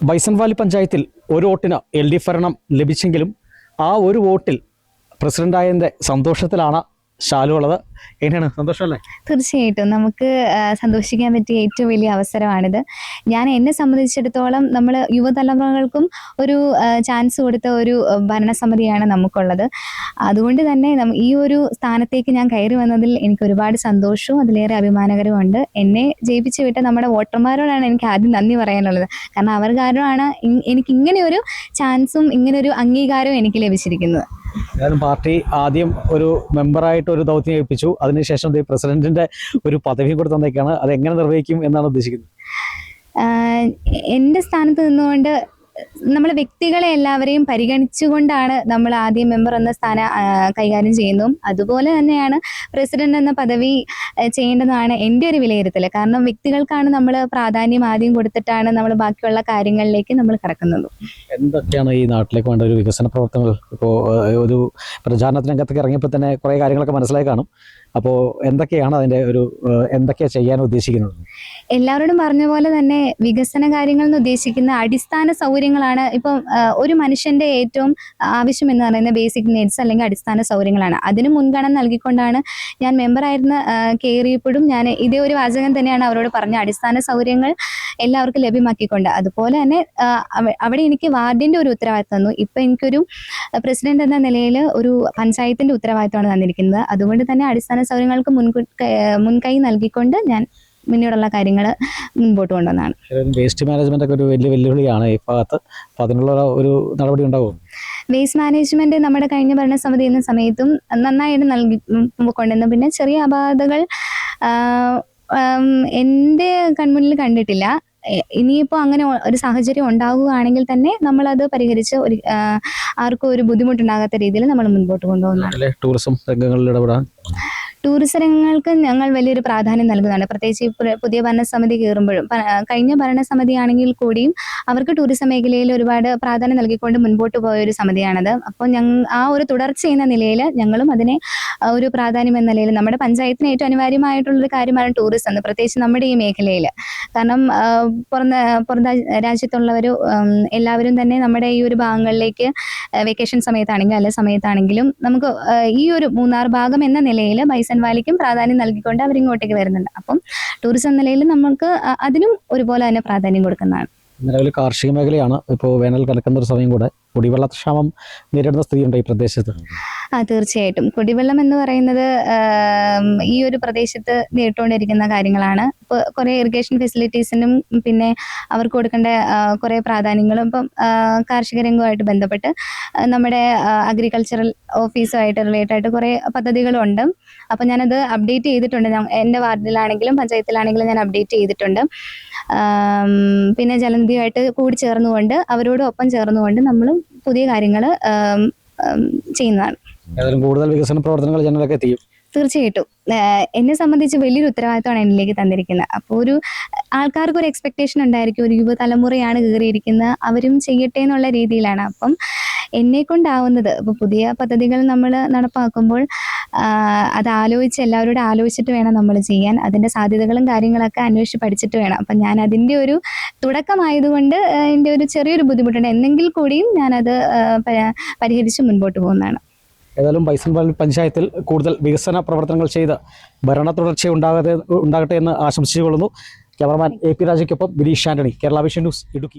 ബൈസൺവാലി പഞ്ചായത്തിൽ ഒരു വോട്ടിന് എൽ ഡി ഭരണം ലഭിച്ചെങ്കിലും ആ ഒരു വോട്ടിൽ പ്രസിഡന്റായതിന്റെ സന്തോഷത്തിലാണ് ഷാലു ഉള്ളത് എങ്ങനെയാണ്? സന്തോഷമല്ലേ? തീർച്ചയായിട്ടും. നമുക്ക് സന്തോഷിക്കാൻ പറ്റിയ ഏറ്റവും വലിയ അവസരമാണിത്. ഞാൻ എന്നെ സംബന്ധിച്ചിടത്തോളം നമ്മൾ യുവതലമുറകൾക്കും ഒരു ചാൻസ് കൊടുത്ത ഒരു ഭരണസമിതിയാണ് നമുക്കുള്ളത്. അതുകൊണ്ട് തന്നെ ഈ ഒരു സ്ഥാനത്തേക്ക് ഞാൻ കയറി വന്നതിൽ എനിക്ക് ഒരുപാട് സന്തോഷവും അതിലേറെ അഭിമാനകരമുണ്ട് എന്നെ ജയിപ്പിച്ചു വിട്ട നമ്മുടെ വോട്ടർമാരോടാണ് എനിക്ക് ആദ്യം നന്ദി പറയാനുള്ളത്. കാരണം അവർ കാരണമാണ് എനിക്ക് ഇങ്ങനെ ഒരു ചാൻസും ഇങ്ങനെ ഒരു അംഗീകാരവും എനിക്ക് ലഭിച്ചിരിക്കുന്നത്. ഏതായാലും പാർട്ടി ആദ്യം ഒരു മെമ്പറായിട്ട് ഒരു ദൗത്യം ഏൽപ്പിച്ചു. അതിനുശേഷം പ്രസിഡന്റിന്റെ ഒരു പദവി കൂടെ തന്നേക്കാണ്. അത് എങ്ങനെ നിർവഹിക്കും എന്നാണ് ഉദ്ദേശിക്കുന്നത്? എന്റെ സ്ഥാനത്ത് നിന്നുകൊണ്ട് നമ്മൾ വ്യക്തികളെ എല്ലാവരെയും പരിഗണിച്ചുകൊണ്ടാണ് നമ്മൾ ആദ്യം മെമ്പർ എന്ന സ്ഥാനം കൈകാര്യം ചെയ്യുന്നതും. അതുപോലെ തന്നെയാണ് പ്രസിഡന്റ് എന്ന പദവി ചെയ്യേണ്ടതാണ് എന്റെ ഒരു വിലയിരുത്തൽ. കാരണം വ്യക്തികൾക്കാണ് നമ്മൾ പ്രാധാന്യം ആദ്യം കൊടുത്തിട്ടാണ് നമ്മൾ ബാക്കിയുള്ള കാര്യങ്ങളിലേക്ക് നമ്മൾ കിടക്കുന്നത്. എന്തൊക്കെയാണ് ഈ നാട്ടിലേക്ക് വേണ്ട ഒരു വികസന പ്രവർത്തനങ്ങൾ? ഇപ്പോൾ ഒരു പ്രചാരണ രംഗത്തേക്ക് ഇറങ്ങിയപ്പോൾ തന്നെ കുറേ കാര്യങ്ങളൊക്കെ മനസ്സിലായി കാണും. അപ്പോൾ എന്തൊക്കെയാണ് അതിന്റെ ഒരു എന്തൊക്കെയാണ് ചെയ്യാൻ ഉദ്ദേശിക്കുന്നത്? എല്ലാവരോടും പറഞ്ഞ പോലെ തന്നെ വികസന കാര്യങ്ങൾ എന്ന് ഉദ്ദേശിക്കുന്ന അടിസ്ഥാന സൗകര്യങ്ങളാണ്. ഇപ്പം ഒരു മനുഷ്യന്റെ ഏറ്റവും ആവശ്യം എന്ന് പറയുന്ന ബേസിക് നീഡ്സ് അല്ലെങ്കിൽ അടിസ്ഥാന സൗകര്യങ്ങളാണ്. അതിന് മുൻഗണന നൽകിക്കൊണ്ടാണ് ഞാൻ മെമ്പറായിരുന്ന കയറിയപ്പോഴും ഞാൻ ഇതേ ഒരു വാചകം തന്നെയാണ് അവരോട് പറഞ്ഞ അടിസ്ഥാന സൗകര്യങ്ങൾ എല്ലാവർക്കും ലഭ്യമാക്കിക്കൊണ്ട്. അതുപോലെ തന്നെ അവിടെ എനിക്ക് വാർഡിന്റെ ഒരു ഉത്തരവാദിത്തം തന്നു. ഇപ്പൊ എനിക്കൊരു പ്രസിഡന്റ് എന്ന നിലയിൽ ഒരു പഞ്ചായത്തിന്റെ ഉത്തരവാദിത്തമാണ് തന്നിരിക്കുന്നത്. അതുകൊണ്ട് തന്നെ അടിസ്ഥാന സൗകര്യങ്ങൾക്ക് മുൻകൈ നൽകിക്കൊണ്ട് ഞാൻ മുന്നോട്ടുള്ള കാര്യങ്ങൾ മുൻപോട്ട് കൊണ്ടുവന്നതാണ്. വേസ്റ്റ് മാനേജ്മെന്റ് ഒക്കെ ഒരു വലിയ വെല്ലുവിളിയാണ് ഈ ഭാഗത്ത്. അപ്പോൾ അതിനുള്ള ഒരു നടപടി ഉണ്ടാവും? വേസ്റ്റ് മാനേജ്മെന്റ് നമ്മുടെ കഴിഞ്ഞ ഭരണസമിതി എന്ന സമയത്തും നന്നായിട്ട് നൽകി കൊണ്ടുവന്നു. പിന്നെ ചെറിയ അപാധകൾ എന്റെ കൺമുന്നിൽ കണ്ടിട്ടില്ല. ഇനിയിപ്പോൾ അങ്ങനെ ഒരു സാഹചര്യം ഉണ്ടാവുകയാണെങ്കിൽ തന്നെ നമ്മളത് പരിഹരിച്ച് ഒരു ആർക്കും ഒരു ബുദ്ധിമുട്ടുണ്ടാകാത്ത രീതിയിൽ നമ്മൾ മുൻപോട്ട് കൊണ്ടുപോകുന്നതാണ് നാട്ടിലെ ടൂറിസം രംഗങ്ങളിൽ ഇടപെടാൻ. ടൂറിസം രംഗങ്ങൾക്ക് ഞങ്ങൾ വലിയൊരു പ്രാധാന്യം നൽകുന്നുണ്ട്. പ്രത്യേകിച്ച് പുതിയ ഭരണസമിതി കയറുമ്പോഴും. കഴിഞ്ഞ ഭരണസമിതി ആണെങ്കിൽ കൂടിയും അവർക്ക് ടൂറിസം മേഖലയിൽ ഒരുപാട് പ്രാധാന്യം നൽകിക്കൊണ്ട് മുൻപോട്ട് പോയ ഒരു സമിതിയാണത്. അപ്പോൾ ഞങ്ങൾ ആ ഒരു തുടർച്ച എന്ന നിലയിൽ ഞങ്ങളും അതിനെ ഒരു പ്രാധാന്യം എന്ന നിലയിൽ നമ്മുടെ പഞ്ചായത്തിന് ഏറ്റവും അനിവാര്യമായിട്ടുള്ളൊരു കാര്യമാണ് ടൂറിസം എന്ന് പ്രത്യേകിച്ച് നമ്മുടെ ഈ മേഖലയിൽ കാരണം പുറം പുറം രാജ്യത്തുള്ളവർ എല്ലാവരും തന്നെ നമ്മുടെ ഈ ഒരു ഭാഗങ്ങളിലേക്ക് വെക്കേഷൻ സമയത്താണെങ്കിലും അല്ല സമയത്താണെങ്കിലും നമുക്ക് ഈ ഒരു മൂന്നാർ ഭാഗം എന്ന നിലയിൽ ബൈസൺ വാലിക്കും പ്രാധാന്യം നൽകിക്കൊണ്ട് അവരിങ്ങോട്ടേക്ക് വരുന്നുണ്ട്. അപ്പം ടൂറിസം നിലയിൽ നമുക്ക് അതിനും ഒരുപോലെ തന്നെ പ്രാധാന്യം കൊടുക്കുന്നതാണ്. നിലവിൽ കാർഷിക മേഖലയാണ് ഇപ്പോൾ വേനൽ കലക്കുന്ന ഒരു സമയം കൂടെ കുടിവെള്ളക്ഷാമം നേരിടുന്ന സ്ഥിതിയുണ്ട് ഈ പ്രദേശത്ത്. ആ തീർച്ചയായിട്ടും. കുടിവെള്ളം എന്ന് പറയുന്നത് ഈ ഒരു പ്രദേശത്ത് നേരിട്ടുകൊണ്ടിരിക്കുന്ന കാര്യങ്ങളാണ്. കുറേ ഇറിഗേഷൻ ഫെസിലിറ്റീസിനും പിന്നെ അവർക്ക് കൊടുക്കേണ്ട കുറെ പ്രാധാന്യങ്ങളും ഇപ്പം കാർഷിക രംഗവുമായിട്ട് ബന്ധപ്പെട്ട് നമ്മുടെ അഗ്രികൾച്ചറൽ ഓഫീസുമായിട്ട് റിലേറ്റഡ് ആയിട്ട് കുറേ പദ്ധതികളുണ്ട് അപ്പം ഞാനത് അപ്ഡേറ്റ് ചെയ്തിട്ടുണ്ട്. എന്റെ വാർഡിലാണെങ്കിലും പഞ്ചായത്തിലാണെങ്കിലും ഞാൻ അപ്ഡേറ്റ് ചെയ്തിട്ടുണ്ട്. പിന്നെ ജലനിധിയുമായിട്ട് കൂടി ചേർന്നുകൊണ്ട് അവരോടൊപ്പം ചേർന്നുകൊണ്ട് നമ്മളും പുതിയ കാര്യങ്ങൾ ചെയ്യുന്നതാണ്. കൂടുതൽ വികസന പ്രവർത്തനങ്ങൾ ജനങ്ങളൊക്കെ എത്തിക്കും. തീർച്ചയായിട്ടും. എന്നെ സംബന്ധിച്ച് വലിയൊരു ഉത്തരവാദിത്തമാണ് എന്നിലേക്ക് തന്നിരിക്കുന്നത്. അപ്പോൾ ഒരു ആൾക്കാർക്ക് ഒരു എക്സ്പെക്ടേഷൻ ഉണ്ടായിരിക്കും ഒരു യുവതലമുറയാണ് കയറിയിരിക്കുന്നത് അവരും ചെയ്യട്ടെ എന്നുള്ള രീതിയിലാണ്. അപ്പം എന്നെ കൊണ്ടാവുന്നത് ഇപ്പോൾ പുതിയ പദ്ധതികൾ നമ്മൾ നടപ്പാക്കുമ്പോൾ അത് ആലോചിച്ച് എല്ലാവരോടും ആലോചിച്ചിട്ട് വേണം നമ്മൾ ചെയ്യാൻ. അതിന്റെ സാധ്യതകളും കാര്യങ്ങളൊക്കെ അന്വേഷിച്ച് പഠിച്ചിട്ട് വേണം. അപ്പം ഞാൻ അതിന്റെ ഒരു തുടക്കമായതുകൊണ്ട് എന്റെ ഒരു ചെറിയൊരു ബുദ്ധിമുട്ടുണ്ട്. എന്നെങ്കിൽ കൂടിയും ഞാനത് പരിഹരിച്ച് മുൻപോട്ട് പോകുന്നതാണ്. ഏതായാലും ബൈസൺവാലി പഞ്ചായത്തിൽ കൂടുതൽ വികസന പ്രവർത്തനങ്ങൾ ചെയ്ത് ഭരണ തുടർച്ച ഉണ്ടാകട്ടെ ഉണ്ടാകട്ടെ എന്ന് ആശംസിച്ചുകൊള്ളുന്നു. ക്യാമറമാൻ എ പി രാജയ്ക്കൊപ്പം Bineesh Antony. Kerala vision news Idukki.